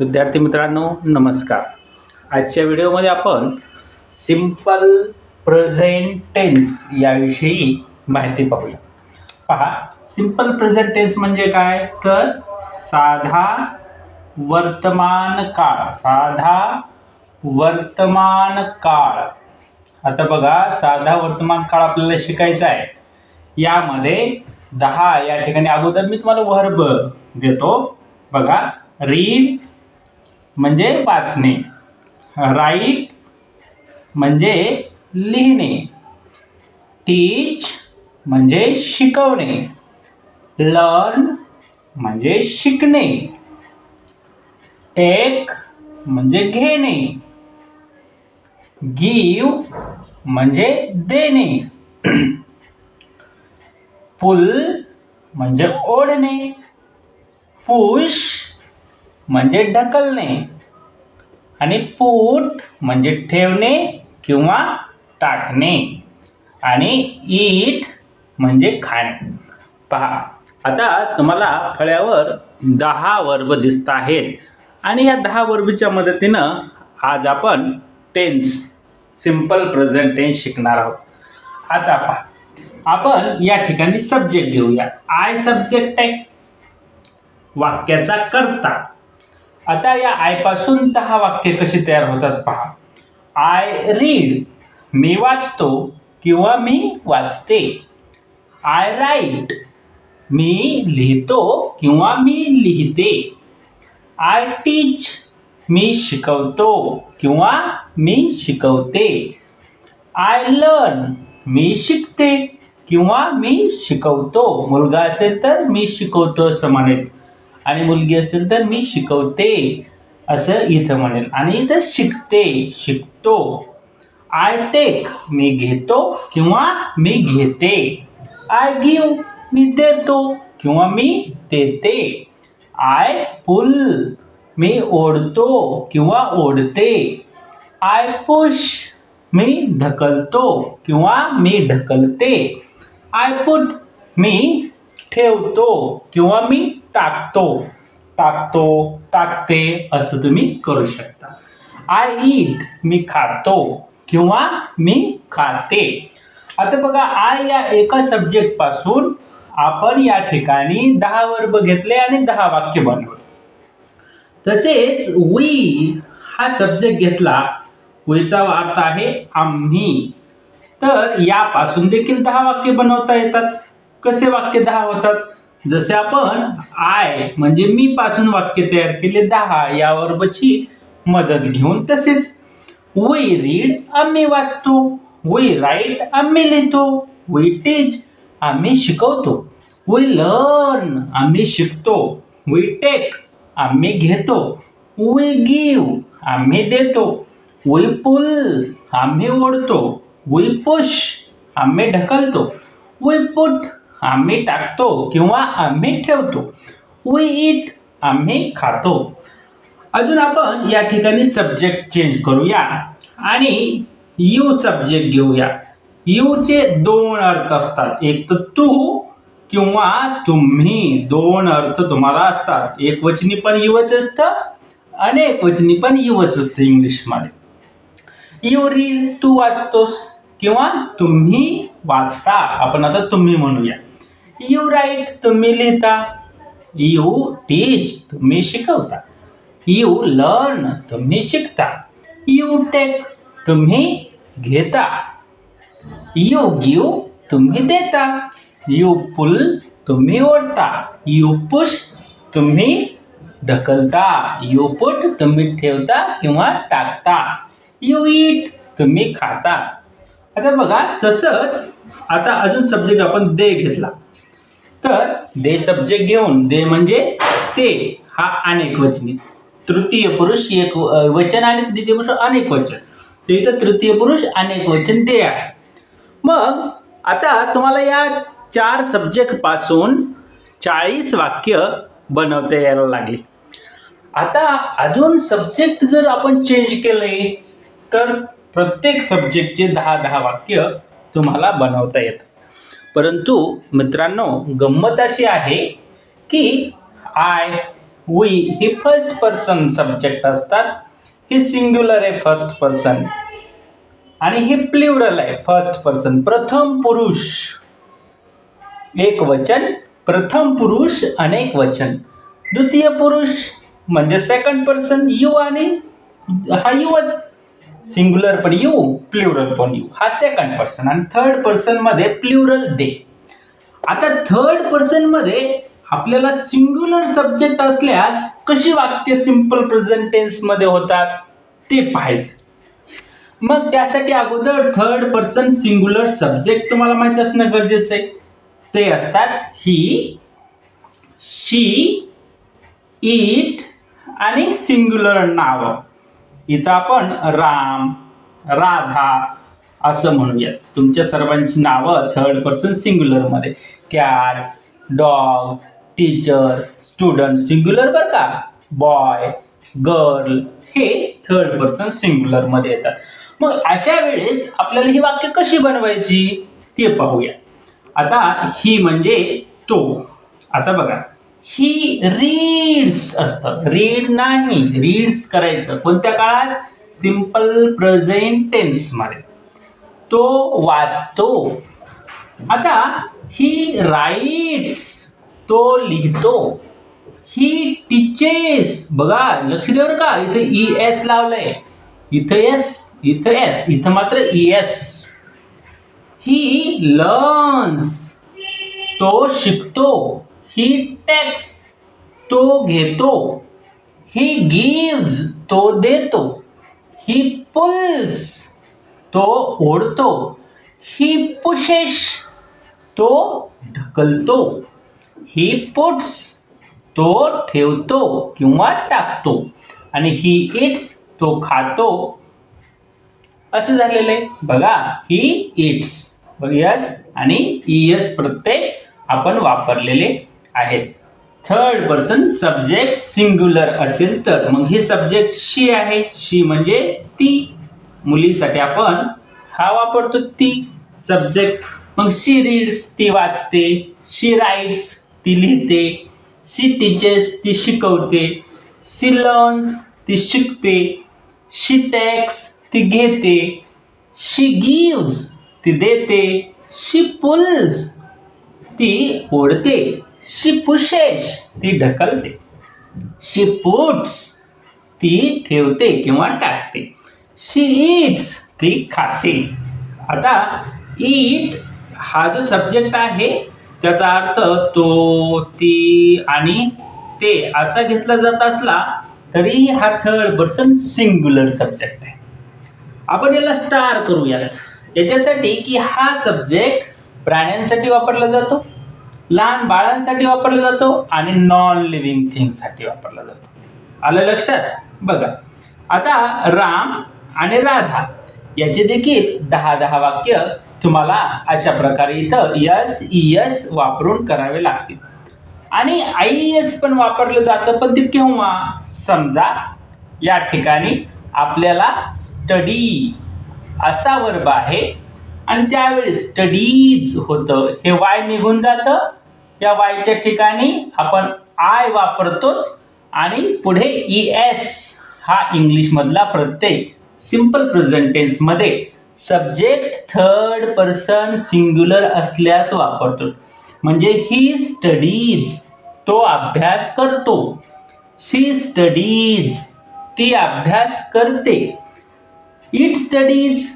विद्यार्थी मित्रांनो नमस्कार. आजच्या व्हिडिओमध्ये आपण सिंपल प्रेझेंट टेन्स याविषयी माहिती पाहूया. पहा सिंपल प्रेझेंट टेन्स म्हणजे काय? तर साधा वर्तमान काळ साधा वर्तमान काळ. आता बघा साधा वर्तमान काळ आपल्याला शिकायचा आहे. यामध्ये दहा या ठिकाणी अगोदर मी तुम्हाला वर्ब देतो. बघा रीड म्हणजे वाचणे. राईट म्हणजे लिहिणे. टीच म्हणजे शिकवणे. लर्न म्हणजे शिकणे. टेक म्हणजे घेणे. गिव म्हणजे देणे. पुल म्हणजे ओढणे. पुश म्हणजे ढकलणे. आणि पूट म्हणजे ठेवणे किंवा टाकणे. आणि ईट म्हणजे खाणे. पहा आता तुम्हाला फळ्यावर दहा वर्ब दिसत आहेत. आणि या दहा वर्बच्या मदतीनं आज आपण टेन्स सिंपल प्रेझेंट टेन्स शिकणार आहोत. आता पहा आपण या ठिकाणी सब्जेक्ट घेऊया. आय सब्जेक्ट आहे. वाक्याचा करता. आता या आयपासून दहा वाक्य कशी तयार होतात पहा. आय रीड मी वाचतो किंवा मी वाचते. आय राईट मी लिहितो किंवा मी लिहिते. आय टीच मी शिकवतो किंवा मी शिकवते. आय लर्न मी शिकते किंवा मी शिकवतो. मुलगा असेल तर मी शिकवतो असं म्हणेल. आणि मुलगी असेल तर मी शिकवते असं इथं म्हणेल. आणि इथं शिकते शिकतो. आय टेक मी घेतो किंवा मी घेते. आय गिव मी देतो किंवा मी देते. आय पुल मी ओढतो किंवा ओढते. आय पुश मी ढकलतो किंवा मी ढकलते. आय पुट मी ठेवतो किंवा मी टाकतो. टाकतो टाकते असं तुम्ही करू शकता. आय ईट मी खातो किंवा मी खाते. आता बघा आय या एका सब्जेक्टपासून आपण या ठिकाणी दहा वर्ब घेतले आणि दहा वाक्य बनवले. तसेच वी हा सब्जेक्ट घेतला वीचा अर्थ आहे आम्ही. तर यापासून देखील दहा वाक्य बनवता येतात. कसे वाक्य दहा होतात? जसे आपण आय म्हणजे मी पासून वाक्य तयार केले दहा यावर वर्बची मदत घेऊन तसेच. वी रीड आम्ही वाचतो. वी राईट आम्ही लिहितो. वी टीच आम्ही शिकवतो. वई लर्न आम्ही शिकतो. वी टेक आम्ही घेतो. वी गिव आम्ही देतो. वई पुल आम्ही ओढतो. वी पुश आम्ही ढकलतो. वी पुट आम्ही टाकतो किंवा आम्ही ठेवतो. वी इट आम्ही खातो. अजून आपण या ठिकाणी सब्जेक्ट चेंज करूया आणि यू सब्जेक्ट घेऊया. यूचे दोन अर्थ असतात. एक तर तू किंवा तुम्ही. दोन अर्थ तुम्हाला असतात. एक वचनी पण युवच असतं आणि एक वचनी पण युवच असतं इंग्लिशमध्ये. यू रीड तू वाचतोस किंवा तुम्ही वाचता. आपण आता तुम्ही म्हणूया. यू राईट तुम्ही लिहिता. यू टीच तुम्ही शिकवता. यू लर्न तुम्ही शिकता. यू टेक तुम्ही घेता. यू गिव तुम्ही देता. यू पुल तुम्ही ओढता. यू पुश तुम्ही ढकलता. यू पुट तुम्ही ठेवता किंवा टाकता. यू ईट तुम्ही खाता. आता बघा तसंच आता अजून सब्जेक्ट आपण दे घेतला. तर दे सब्जेक्ट घेऊन दे म्हणजे ते हा अनेक वचनी तृतीय पुरुष एक वचन आणि द्वितीय पुरुष अनेक वचन. तर इथं तृतीय पुरुष अनेक वचन ते आहे. मग आता तुम्हाला या चार सब्जेक्टपासून चाळीस वाक्य बनवता यायला लागली. आता अजून सब्जेक्ट जर आपण चेंज केले तर प्रत्येक सब्जेक्टचे दहा दहा वाक्य तुम्हाला बनवता येतं परंतु मित्रांनो गंमत अशी आहे की आय वी हे फर्स्ट पर्सन सब्जेक्ट असतात. ही सिंग्युलर आहे फर्स्ट पर्सन आणि हे प्ल्युरल आहे फर्स्ट पर्सन प्रथम पुरुष. एक वचन प्रथम पुरुष अनेक वचन. द्वितीय पुरुष म्हणजे सेकंड पर्सन यू आणि हा युवच. सिंग्युलर पण यू प्ल्युरल पण यू हा सेकंड पर्सन आणि थर्ड पर्सनमध्ये प्ल्युरल दे आता थर्ड पर्सनमध्ये आपल्याला सिंग्युलर सब्जेक्ट असल्यास कशी वाक्य सिंपल प्रेझेंटेन्समध्ये मध्ये होतात? ते पाहायचं. मग त्यासाठी अगोदर थर्ड पर्सन सिंग्युलर सब्जेक्ट तुम्हाला माहीत असणं गरजेचं आहे. ते असतात ही शी इट आणि सिंग्युलर नाव. इथं आपण राम राधा असं म्हणूयात. तुमच्या सर्वांची नावं third person सिंग्युलरमध्ये cat dog teacher student singular बरं का? बॉय गर्ल हे थर्ड पर्सन सिंग्युलरमध्ये येतात. मग अशा वेळेस आपल्याला ही वाक्य कशी बनवायची? ते पाहूया. आता ही म्हणजे तो. आता बघा. ही रीड्स असतात. रीड नाही. रीड्स करायचं. कोणत्या काळात? सिंपल प्रेझेंट टेन्समध्ये. तो वाचतो. आता ही राईट्स तो लिहितो. ही टीचेस बघा लक्ष देवर का इथं ई एस लावलंय. इथं एस इथं एस इथं मात्र ई एस ही लर्न्स तो शिकतो. ही टेक्स तो घेतो. ही गिव्ज तो देतो. ही पुल्स तो ओढतो. ही पुशेश तो ढकलतो. ही पुट्स तो ठेवतो किंवा टाकतो. आणि ही इट्स तो खातो. असं झालेलं आहे. बघा ही इट्स यस आणि इयस प्रत्येक आपण वापरलेले आहेत. थर्ड पर्सन सब्जेक्ट सिंग्युलर असेल तर. मग हे सब्जेक्ट शी आहे. शी म्हणजे ती. मुलीसाठी आपण हा वापरतो ती सब्जेक्ट मग शी रीड्स ती वाचते. शी राईट्स ती लिहिते. शी टीचर्स ती शिकवते. शी लर्न्स ती शिकते. शी टॅक्स ती घेते. शी गिव्ज ती देते. शी पुल्स ती ओढते. शी पुशेश ती ढकलते. शी पुट्स ती ठेवते किंवा टाकते. शी ईट्स ती खाते. आता ईट हा जो सब्जेक्ट आहे त्याचा अर्थ तो ती आणि ते असा घेतला जात असला तरी हा थर्ड पर्सन सिंग्युलर सब्जेक्ट आहे. आपण याला स्टार करूयात. याच्यासाठी की हा सब्जेक्ट प्राण्यांसाठी वापरला जातो. लहान बाळांसाठी वापरला जातो आणि नॉन लिव्हिंग थिंगसाठी वापरला जातो. आलं लक्षात? बघा. आता राम आणि राधा याचे देखील दहा दहा वाक्य तुम्हाला अशा प्रकारे इथं यस यस वापरून करावे लागतील. आणि आई एस पण वापरलं जातं पण ते केव्हा? समजा या ठिकाणी आपल्याला स्टडी असा वर्ब आहे आणि त्यावेळेस स्टडीज होतं. हे वाय निघून जातं या वायच्या ठिकाणी आपण आय वापरतो आणि पुढे ई एस हा इंग्लिशमधला प्रत्यय सिंपल प्रेझेंटेन्समध्ये सब्जेक्ट थर्ड पर्सन सिंग्युलर असल्यास वापरतो. म्हणजे ही स्टडीज तो अभ्यास करतो. शी स्टडीज ती अभ्यास करते. इट स्टडीज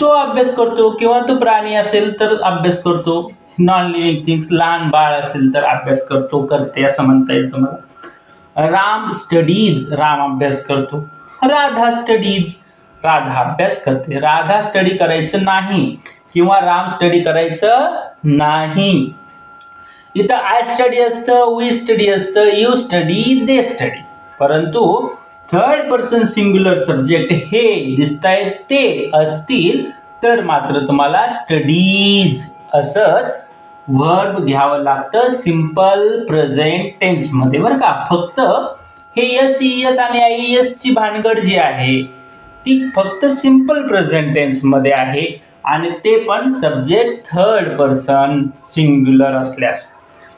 तो अभ्यास करतो. किंवा तो प्राणी असेल तर अभ्यास करतो. नॉन लिव्हिंग थिंग्स लहान बाळ असेल तर अभ्यास करतो करते असं म्हणता येईल तुम्हाला. राम स्टडीज राम अभ्यास करतो. राधा स्टडीज राधा अभ्यास करते. राधा स्टडी करायचं नाही किंवा राम स्टडी करायचं नाही. इथं आय स्टडी असतं वी स्टडी असतं यू स्टडी दे स्टडी परंतु थर्ड पर्सन सिंग्युलर सब्जेक्ट हे दिसतायत ते असतील तर मात्र तुम्हाला स्टडीज असंच वर्ब घ्यावं लागतं. सिंपल प्रेझेंट टेन्समध्ये बरं का? फक्त हे एस ई एस आणि आय एस ची भानगड जी आहे ती फक्त सिंपल प्रेझेंट टेन्समध्ये आहे आणि ते पण सब्जेक्ट थर्ड पर्सन सिंग्युलर असल्यास.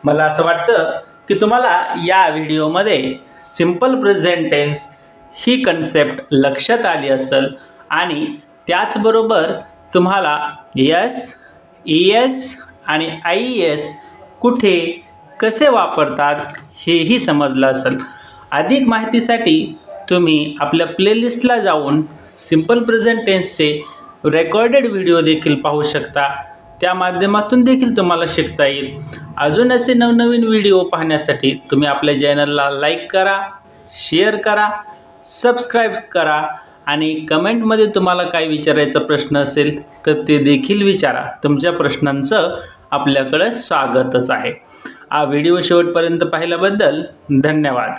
मला असं वाटतं की तुम्हाला या व्हिडिओमध्ये सिंपल प्रेझेंट टेन्स ही कन्सेप्ट लक्षात आली असेल आणि त्याचबरोबर तुम्हाला यस ई एस आणि आय एस कुठे कसे वापरतात हेही समजलं असेल. अधिक माहितीसाठी तुम्ही आपल्या प्लेलिस्टला जाऊन सिंपल प्रेझेंट टेन्सचे रेकॉर्डेड व्हिडिओ देखील पाहू शकता. त्या माध्यमातून देखील तुम्हाला शिकता येईल. अजून असे नवनवीन व्हिडिओ पाहण्यासाठी तुम्ही आपल्या चॅनलला लाईक करा शेअर करा सबस्क्राईब करा आणि कमेंटमध्ये तुम्हाला काय विचारायचा प्रश्न असेल तर ते देखील विचारा. तुमच्या प्रश्नांचं आपल्याकडं स्वागतच आहे. हा व्हिडिओ शेवटपर्यंत पाहिल्याबद्दल धन्यवाद.